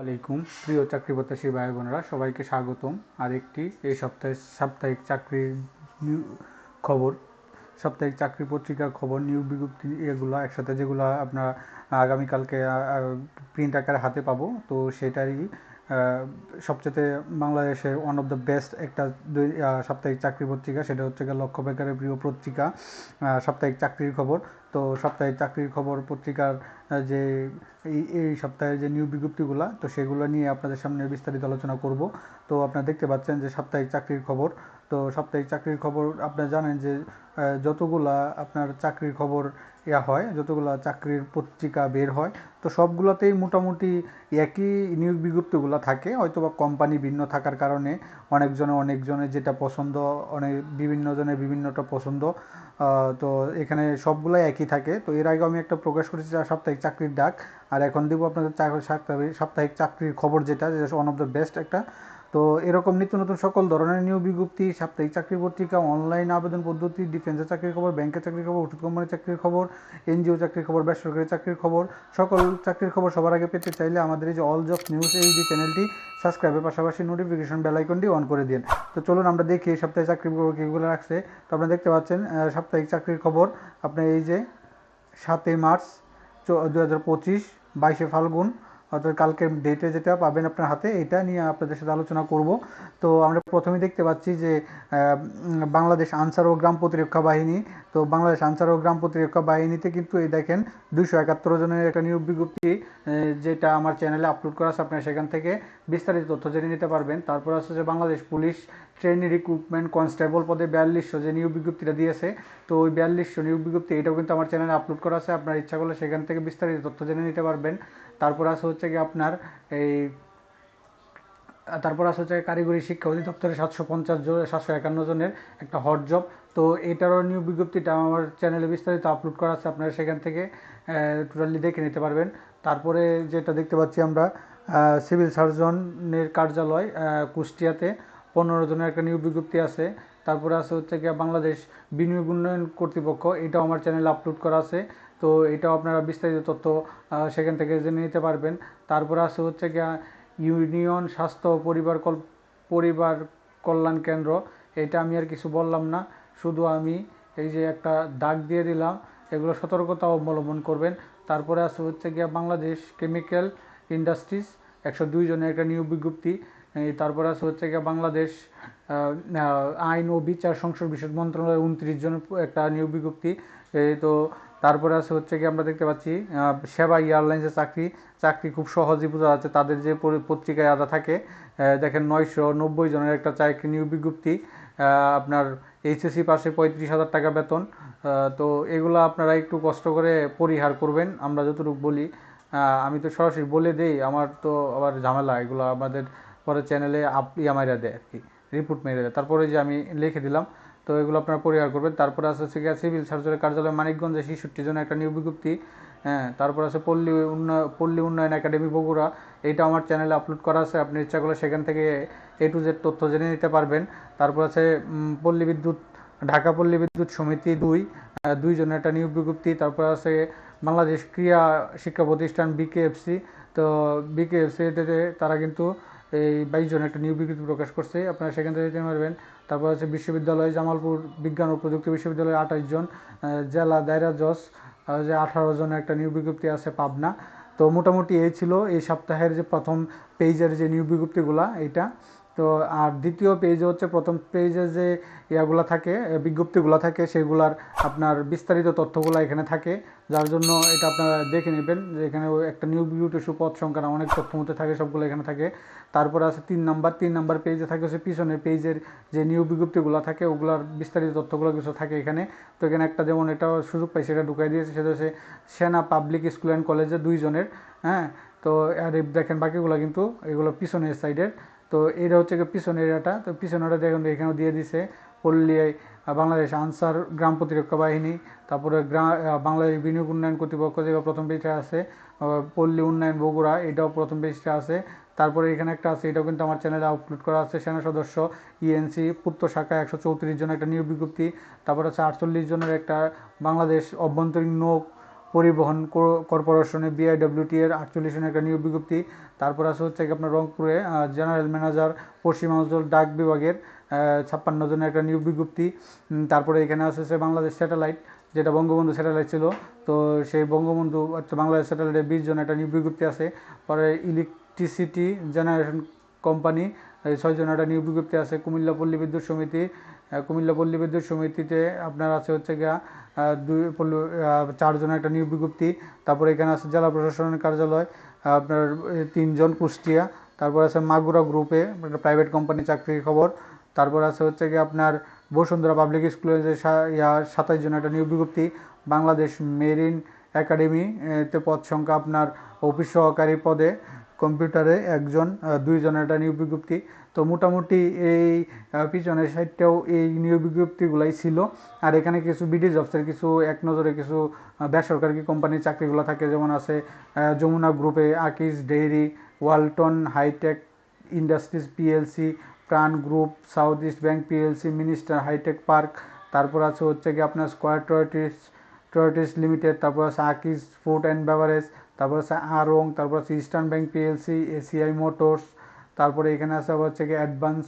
আলাইকুম প্রিয় চাকরি প্রত্যাশী ভাই বোনেরা সবাইকে স্বাগতম। আরেকটি এই সপ্তাহে সাপ্তাহিক চাকরির খবর। সাপ্তাহিক চাকরি পত্রিকার খবর, নিয়োগ বিজ্ঞপ্তি এগুলো একসাথে যেগুলো আপনার আগামীকালকে প্রিন্ট আকারে হাতে পাবো। তো সেটারই সবচেয়ে বাংলাদেশে ওয়ান অফ দ্য বেস্ট একটা সাপ্তাহিক চাকরি পত্রিকা, সেটা হচ্ছে লক্ষ্য বেকারের প্রিয় পত্রিকা সাপ্তাহিক চাকরির খবর। তো সাপ্তাহিক চাকরির খবর, পত্রিকার যে এই এই সপ্তাহে যে নিয়োগ বিজ্ঞপ্তিগুলো, তো সেগুলো নিয়ে আপনাদের সামনে বিস্তারিত আলোচনা করব। তো আপনারা দেখতে পাচ্ছেন যে সাপ্তাহিক চাকরির খবর তো সাপ্তাহিক চাকরির খবর আপনারা জানেন যে যতগুলা আপনার চাকরির খবর ইয়া হয়, যতগুলা চাকরির পত্রিকা বের হয়, তো সবগুলোতেই মোটামুটি একই নিয়োগ বিজ্ঞপ্তিগুলো থাকে। হয়তো বা কোম্পানি ভিন্ন থাকার কারণে অনেকজনে অনেকজনের যেটা পছন্দ অনেক বিভিন্ন জনের বিভিন্নটা পছন্দ তো এখানে সবগুলাই একই থাকে। তো এর আগে আমি একটা প্রকাশ করেছি সাপ্তাহিক চাকরির ডাক, আর এখন দেবো আপনাদের সাপ্তাহিক চাকরির খবর যেটা যেটা ওয়ান অফ দ্য বেস্ট একটা তো এরকম নিত্য নতুন সকল ধরনের নিয়োগ বিজ্ঞপ্তি, সাপ্তাহিক চাকরি পত্রিকা অনলাইন আবেদন পদ্ধতি ডিফেন্সের চাকরির খবর ব্যাংকের চাকরির খবর ওষুধ কোম্পানির চাকরির খবর এনজিও চাকরির খবর, বেসরকারি চাকরির খবর, সকল চাকরির খবর সবার আগে পেতে চাইলে আমাদের এই যে অল জব নিউজ এই যে চ্যানেলটি সাবস্ক্রাইবের পাশাপাশি নোটিফিকেশন বেল আইকনটি অন করে দিন। তো চলুন আমরা দেখি এই সপ্তাহে চাকরির খবর কীগুলো রাখছে। তো আপনারা দেখতে পাচ্ছেন সাপ্তাহিক চাকরির খবর আপনার এই যে সাতই মার্চ দু হাজার পঁচিশ, বাইশে ফাল্গুন অর্থাৎ কালকের ডেটে যেটা পাবেন আপনার হাতে, এটা নিয়ে আপনাদের সাথে আলোচনা করব। তো আমরা প্রথমে দেখতে পাচ্ছি যে বাংলাদেশ আনসার ও গ্রাম প্রতিরক্ষা বাহিনী, তো বাংলাদেশ আনসার ও গ্রাম প্রতিরক্ষা বাহিনীতে কিন্তু এই দেখেন দুইশো একাত্তর জনের একটা নিয়োগ বিজ্ঞপ্তি যেটা আমার চ্যানেলে আপলোড করা আছে, আপনারা সেখান থেকে বিস্তারিত তথ্য জেনে নিতে পারবেন। তারপর আছে যে Bangladesh police trainee recruitment constable পদে বিয়াল্লিশশো যে নিয়োগ বিজ্ঞপ্তিটা দিয়েছে, তো ওই বিয়াল্লিশশো নিয়োগ বিজ্ঞপ্তি, এটাও কিন্তু আমার চ্যানেলে আপলোড করা আছে, আপনার ইচ্ছা করলে সেখান থেকে বিস্তারিত তথ্য জেনে নিতে পারবেন। তারপর আছে হচ্ছে কি আপনার এই, তারপর আছে হচ্ছে কারিগরি শিক্ষা অধিদপ্তরে সাতশো পঞ্চাশ জন, সাতশো একান্ন জনের একটা হট জব তো এটারও নিয়োগ বিজ্ঞপ্তিটা আমার চ্যানেলে বিস্তারিত আপলোড করা আছে, আপনারা সেখান থেকে টোটালি দেখে নিতে পারবেন। তারপরে যেটা দেখতে পাচ্ছি আমরা সিভিল সার্জনের কার্যালয় কুষ্টিয়াতে পনেরো জনের একটা নিয়োগ বিজ্ঞপ্তি আছে। তারপরে আছে হচ্ছে গিয়ে বাংলাদেশ বিনিয়োগ উন্নয়ন কর্তৃপক্ষ। এটাও আমার চ্যানেলে আপলোড করা আছে। তো এটাও আপনারা বিস্তারিত তথ্য সেখান থেকে জেনে নিতে পারবেন। তারপরে আছে হচ্ছে গিয়া ইউনিয়ন স্বাস্থ্য পরিবার কল, পরিবার কল্যাণ কেন্দ্র। এটা আমি আর কিছু বললাম না। শুধু আমি এই যে একটা দাগ দিয়ে দিলাম, এগুলো সতর্কতা অবলম্বন করবেন। তারপরে আছে হচ্ছে গিয়া বাংলাদেশ কেমিক্যাল ইন্ডাস্ট্রিজ, একশো দুই জনের একটা নিয়োগ বিজ্ঞপ্তি। তারপরে আছে হচ্ছে গিয়ে বাংলাদেশ আইন ও বিচার সংসদ বিশেষ মন্ত্রণালয় উনত্রিশ জন একটা নিয়োগ বিজ্ঞপ্তি। তো তারপরে আছে হচ্ছে কি আমরা দেখতে পাচ্ছি সেবা এয়ারলাইন্সের চাকরি চাকরি খুব সহজেই বোঝা যাচ্ছে তাদের যে পত্রিকায় আদা থাকে। দেখেন নয়শো নব্বই জনের একটা চাকরি নিয়োগ বিজ্ঞপ্তি আপনার এইচএসসি পাশে পঁয়ত্রিশ হাজার টাকা বেতন। তো এগুলো আপনারা একটু কষ্ট করে পরিহার করবেন, আমরা যতটুকু বলি। আমি তো সরাসরি বলে দেই, আমার তো আবার ঝামেলা, এগুলো আমাদের পরে চ্যানেলে আপ ইয়া মাইরা দেয় আর কি রিপোর্ট মেরে দেয়। তারপরে যে আমি লিখে দিলাম, তো এগুলো আপনারা পরিহার করবেন। তারপরে আছে হচ্ছে গিয়ে সিভিল সার্জনের কার্যালয় মানিকগঞ্জে ছেষট্টি জন্য একটা নিয়োগ বিজ্ঞপ্তি হ্যাঁ তারপর আছে পল্লী উন্নয়ন পল্লী উন্নয়ন একাডেমি বগুড়া। এইটা আমার চ্যানেলে আপলোড করা আছে, আপনি ইচ্ছা করলে সেখান থেকে এ টু জেড তথ্য জেনে নিতে পারবেন। তারপর আছে পল্লী বিদ্যুৎ, ঢাকা পল্লী বিদ্যুৎ সমিতি দুই দুইজনের একটা নিয়োগ বিজ্ঞপ্তি। তারপর আছে বাংলাদেশ ক্রীড়া শিক্ষা প্রতিষ্ঠান বিকেএফসি তো বিকেএফসিতে তারা কিন্তু এই বাইশ জন একটা নিয়োগ বিজ্ঞপ্তি প্রকাশ করছে। আপনারা সেখান থেকে যেতে পারবেন। তারপর আছে বিশ্ববিদ্যালয় জামালপুর বিজ্ঞান ও প্রযুক্তি বিশ্ববিদ্যালয়ে আঠাশ জন জেলা দায়রা জজ যে আঠারো জন একটা নিউ বিজ্ঞপ্তি আছে পাবনা। তো মোটামুটি এই ছিল এই সপ্তাহের যে প্রথম পেজের যে নিউ বিজ্ঞপ্তিগুলা, এইটা। তো আর দ্বিতীয় পেজে হচ্ছে প্রথম পেজে যে ইয়াগুলা থাকে বিজ্ঞপ্তিগুলা থাকে, সেগুলার আপনার বিস্তারিত তথ্যগুলো এখানে থাকে। যার জন্য এটা আপনারা দেখে নেবেন যে এখানে একটা নিউ বিজ্ঞপ্তি সুপদ সংখ্যা অনেক তথ্য মধ্যে থাকে, সবগুলো এখানে থাকে। তারপরে আছে তিন নাম্বার তিন নাম্বার পেজে থাকে হচ্ছে পিছনের পেজের যে নিউ বিজ্ঞপ্তিগুলো থাকে, ওগুলার বিস্তারিত তথ্যগুলো কিছু থাকে এখানে। তো এখানে একটা যেমন এটা সুযোগ পাই, সেটা ঢুকাই দিয়েছে, সেটা হচ্ছে সেনা পাবলিক স্কুল অ্যান্ড কলেজে দুইজনের হ্যাঁ? তো আর দেখেন বাকিগুলো কিন্তু এগুলো পিছনের সাইডের তো এটা হচ্ছে গিয়ে পিছনের এরিয়াটা তো পিছনেরটা দেখুন এখানেও দিয়ে দিছে পল্লী আহ, বাংলাদেশ আনসার গ্রাম প্রতিরক্ষা বাহিনী তারপরে গ্রাম বাংলাদেশ বিনিয়োগ উন্নয়ন কর্তৃপক্ষ যেটা প্রথম পেজে আছে পল্লী উন্নয়ন বগুড়া এটাও প্রথম পেজটা আছে। তারপরে এখানে একটা আছে এটাও কিন্তু আমার চ্যানেলে আপলোড করা আছে সেনা সদস্য ইএনসি পূর্ত শাখা একশো চৌত্রিশ জনের একটা নিয়োগ বিজ্ঞপ্তি তারপরে আছে আটচল্লিশ জনের একটা বাংলাদেশ অভ্যন্তরীণ নৌ পরিবহন কর্পোরেশনে বিআইডব্লিউটি এর আটচল্লিশ জনের একটা নিয়োগ বিজ্ঞপ্তি। তারপর আছে হচ্ছে আপনার রংপুরে জেনারেল ম্যানেজার পশ্চিমাঞ্চল ডাক বিভাগের ছাপ্পান্ন জনের একটা নিয়োগ বিজ্ঞপ্তি। তারপরে এখানে হচ্ছে বাংলাদেশ স্যাটেলাইট যেটা বঙ্গবন্ধু স্যাটেলাইট ছিল। তো সেই বঙ্গবন্ধু বাংলাদেশ স্যাটেলাইটে বিশ জন একটা নিয়োগ বিজ্ঞপ্তি আছে। পরে ইলেকট্রিসিটি জেনারেশন কোম্পানি ছয়জন একটা নিয়োগ বিজ্ঞপ্তি আছে। কুমিল্লা পল্লী বিদ্যুৎ সমিতি কুমিল্লা পল্লী বিদ্যুৎ সমিতিতে আপনার আছে হচ্ছে গিয়া দুই পল্লী চারজনের একটা নিয়োগ বিজ্ঞপ্তি, তারপরে এখানে আছে জেলা প্রশাসনের কার্যালয় আপনার তিনজন কুষ্টিয়া, তারপর আছে মাগুরা গ্রুপে প্রাইভেট কোম্পানি চাকরির খবর, তারপর আছে হচ্ছে গিয়ে আপনার বসুন্ধরা পাবলিক স্কুলে যে ইয়া, সাতাইশ জন একটা নিয়োগ বিজ্ঞপ্তি, বাংলাদেশ মেরিন একাডেমি তে পদ সংখ্যা আপনার অফিস সহকারী পদে কম্পিউটারে একজন আহ, দুইজনের একটা নিয়োগ বিজ্ঞপ্তি। তো মোটামুটি এই পিছনের সাইডটাও এই নিয়োগ বিজ্ঞপ্তিগুলাই ছিল। আর এখানে কিছু বিডি জবসের কিছু এক নজরে কিছু বেসরকারি কোম্পানির চাকরিগুলো থাকে। যেমন আছে যমুনা গ্রুপে Akij dairy Walton hi tech industries PLC Pran group south east bank PLC minister hi tech park. তারপর আছে হচ্ছে কি আপনার স্কোয়ার টয়টিস টয়টিস লিমিটেড তারপর আছে আকিস ফুড অ্যান্ড বেভারেজ তারপর আছে আরং তারপর আছে eastern bank PLC ACI motors তারপরে এখানে আছে আবার হচ্ছে অ্যাডভান্স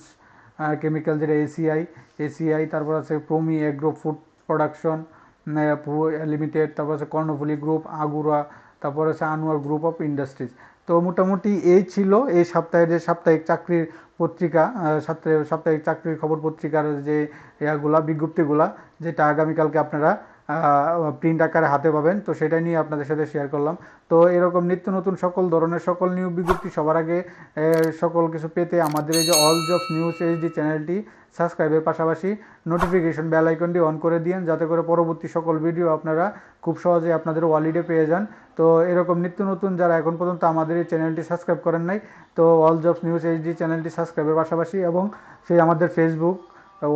কেমিক্যাল যেটা এসিআই এসিআই তারপর আছে Promi agro food production limited তারপর আছে কর্ণফুলি গ্রুপ আগুরা তারপর আছে আনোয়ার গ্রুপ অফ ইন্ডাস্ট্রিজ তো মোটামুটি এই ছিল এই সপ্তাহের যে সাপ্তাহিক চাকরির পত্রিকা সাপ্তাহিক সাপ্তাহিক চাকরির খবর পত্রিকার যে ইয়াগুলা বিজ্ঞপ্তিগুলা, যেটা আগামীকালকে আপনারা প্রিন্ট আকারে হাতে পাবেন। তো সেটাই নিয়ে আপনাদের সাথে শেয়ার করলাম। তো এরকম নিত্য নতুন সকল ধরনের, সকল নিয়োগ বিজ্ঞপ্তি সবার আগে সকল কিছু পেতে আমাদের এই যে অল জবস নিউজ এইচডি চ্যানেলটি সাবস্ক্রাইবের পাশাপাশি নোটিফিকেশন বেল আইকনটি অন করে দিন যাতে করে পরবর্তী সকল ভিডিও আপনারা খুব সহজে আপনাদের ওয়ালিডে পেয়ে যান। তো এরকম নিত্য নতুন যারা এখন পর্যন্ত আমাদের এই চ্যানেলটি সাবস্ক্রাইব করেন নাই, তো অল জবস নিউজ এইচডি চ্যানেলটি সাবস্ক্রাইবের পাশাপাশি এবং সেই আমাদের Facebook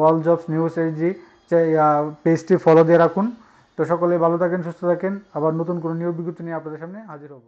all jobs news HD পেজটি ফলো দিয়ে রাখুন। তো সকলে ভালো থাকেন, সুস্থ থাকেন। আবার নতুন কোনো নিয়োগ বিজ্ঞপ্তি নিয়ে আপনাদের সামনে হাজির হব।